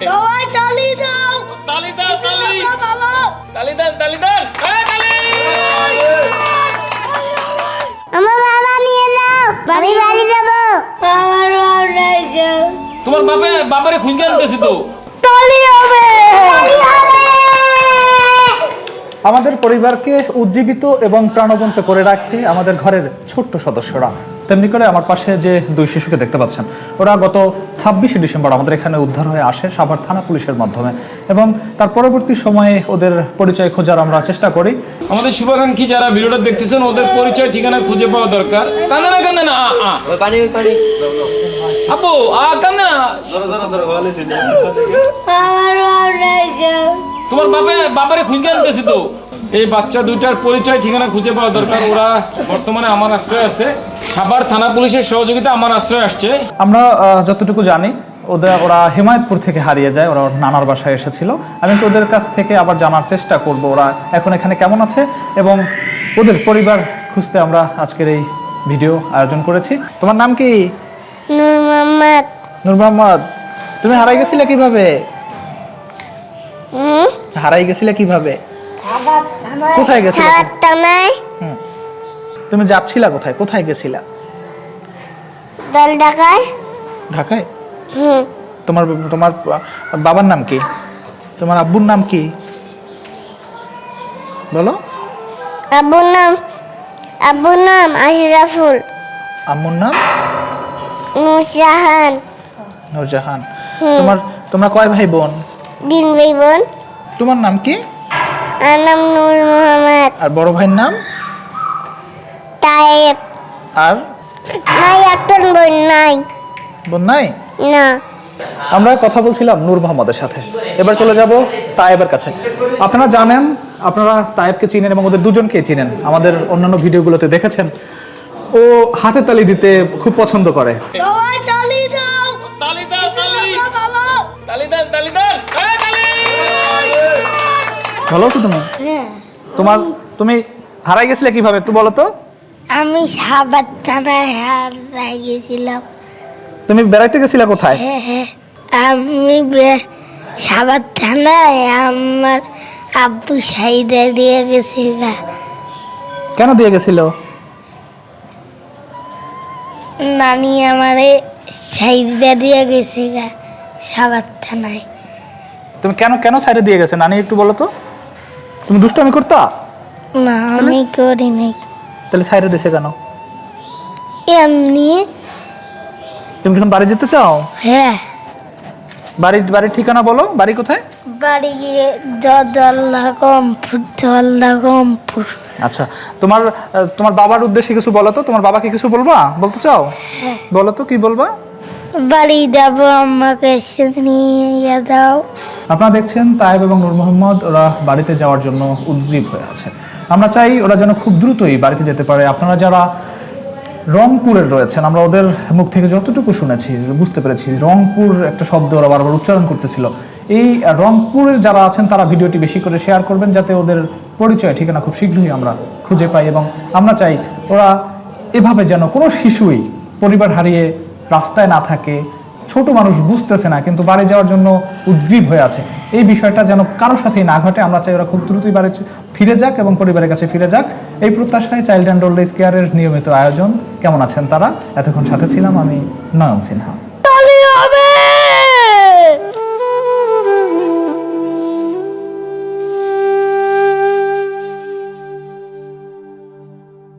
সবাই তালি দাও। তালি দাও তালি। তালি দেন তালি দেন তালি। আমার বাবা নিয়ে যাও। বাড়ি বাড়ি যাব। আমার বাবা তোমার বাপে বাবারে খুঁজে আনতেছি তো। তালি হবে। আমাদের পরিবারকে উজ্জীবিত এবং প্রাণবন্ত করে রাখে আমাদের ঘরের ছোট্ট সদস্যরা। তেমনি করে আমার পাশে যে দুই শিশুকে দেখতে পাচ্ছেন ওরা গত ছাব্বিশে ডিসেম্বর আমাদের এখানে উদ্ধার হয়ে আসে সাভার থানা পুলিশের মাধ্যমে এবং তার পরবর্তী সময়ে ওদের পরিচয় খোঁজার আমরা চেষ্টা করি। আমাদের শুভাকাঙ্ক্ষী যারা ভিডিওটা দেখতেছেন ওদের পরিচয় ঠিকানা খুঁজে পাওয়া দরকার। কান্দে না কান্দে না। আপু আ কান্দে না। বাবা নাই কেউ তোমার বাপে বাবারে খুঁজে আনতেছি তো। এই বাচ্চা দুইটার পরিচয় ঠিকানা খুঁজে পাওয়া দরকার। ওরা বর্তমানে আমার আশ্রয় আছে। সাভার থানা পুলিশের সহযোগিতা আমার আশ্রয় আসছে। আমরা যতটুকু জানি ওদের ওরা হেমায়তপুর থেকে হারিয়ে যায়। ওরা নানার বাসায় এসেছিল। আমি তো ওদের কাছ থেকে আবার জানার চেষ্টা করব ওরা এখন এখানে কেমন আছে এবং ওদের পরিবার খুঁজতে আমরা আজকের এই ভিডিও আয়োজন করেছি। তোমার নাম কি? নূর মোহাম্মদ। নূর মোহাম্মদ তুমি হারাই গেছিলে কীভাবে? হুম? হারাই গেছিলে কীভাবে? কোথায় গেছিলে তুমি যাচ্ছিলা কোথায়? কোথায় গেছিলা? দল ঢাকায়। হুম। তোমার তোমার বাবার নাম কি? তোমার আব্বুর নাম কি? বলো। আব্বুর নাম আব্বুর নাম আশরাফুল আম্মুর নাম? নুরজাহান। নূরজাহান। তোমার তোমরা কয় ভাই বোন? দিন ভাই বোন। তোমার নাম কি? আর নাম নূর মোহাম্মদ। আর বড় ভাইয়ের নাম? তায়েব আর? নাই একজন বোন নাই। বোন নাই? না। আমরা কথা বলছিলাম নূর মোহাম্মদের সাথে। এবার চলে যাব তায়েবের কাছে। আপনারা জানেন আপনারা তায়েবকে চিনেন এবং ওদের দুজনকে চিনেন। আমাদের অন্যান্য ভিডিওগুলোতে দেখেছেন। ও হাতে তালি দিতে খুব পছন্দ করে। তালি দাও। তালি দাও তালি। ভালো তালি তালি ভালো আছো তুমি। হ্যাঁ। তোমার তুমি হারাই গেছিলে কীভাবে একটু বলো তো। আমি সাবার থানায় হারাই গেছিলাম। তুমি বেড়াইতে গেছিলে কোথায়? হ্যাঁ হ্যাঁ। আমি সাবার থানায় আমার আব্বু সাইডে দিয়ে গেছে কেন দিয়ে গেছিল? নানি আমারে সাইডে দিয়ে গেছে গা সাবার থানায়। তুমি কেন কেন সাইডে দিয়ে গেছে? নানি একটু বলো তো। তুমি দুষ্টামি করতা? না আমি করিনি তাহলে সাইডে দিছে কেন? এমনি তুমি কি বাড়ি যেতে চাও? হ্যাঁ। বাড়ির বাড়ির ঠিকানা বলো বাড়ি কোথায়? বাড়ি গিয়ে জল্লা কমপুর জল্লা কমপুর আচ্ছা তোমার তোমার বাবার উদ্দেশ্যে কিছু বলো তো তোমার বাবাকে কিছু বলবা? বলতে চাও? বলো তো কি বলবা? বাড়ি যাব আমাকে নিয়ে দাও আপনারা দেখছেন তায়েব এবং নূর মোহাম্মদ, ওরা বাড়িতে যাওয়ার জন্য উদ্গ্রীব হয়ে আছে। আমরা চাই ওরা যেন খুব দ্রুতই বাড়িতে যেতে পারে। আপনারা যারা রংপুরের রয়েছেন, আমরা ওদের মুখ থেকে যতটুকু শুনেছি, বুঝতে পেরেছি, রংপুর একটা শব্দ ওরা বারবার উচ্চারণ করতেছিল। এই রংপুরের যারা আছেন, তারা ভিডিওটি বেশি করে শেয়ার করবেন যাতে ওদের পরিচয়, ঠিকানা খুব শীঘ্রই আমরা খুঁজে পাই এবং আমরা চাই ওরা এভাবে যেন কোনো শিশুই পরিবার হারিয়ে রাস্তায় না থাকে ছোট মানুষ বুঝতেছে না, কিন্তু বাড়ি যাওয়ার জন্য উদ্গ্রীব হয়ে আছে। এই বিষয়টা যেন কারোর সাথেই না ঘটে, আমরা চাই ওরা খুব দ্রুতই বাড়ি ফিরে যাক এবং পরিবারের কাছে ফিরে যাক। এই প্রত্যাশায় চাইল্ড অ্যান্ড ওল্ড এজ কেয়ারের নিয়মিত আয়োজন। কেমন আছেন তারা? এতক্ষণ সাথে ছিলাম আমি নয়ন সিনহা।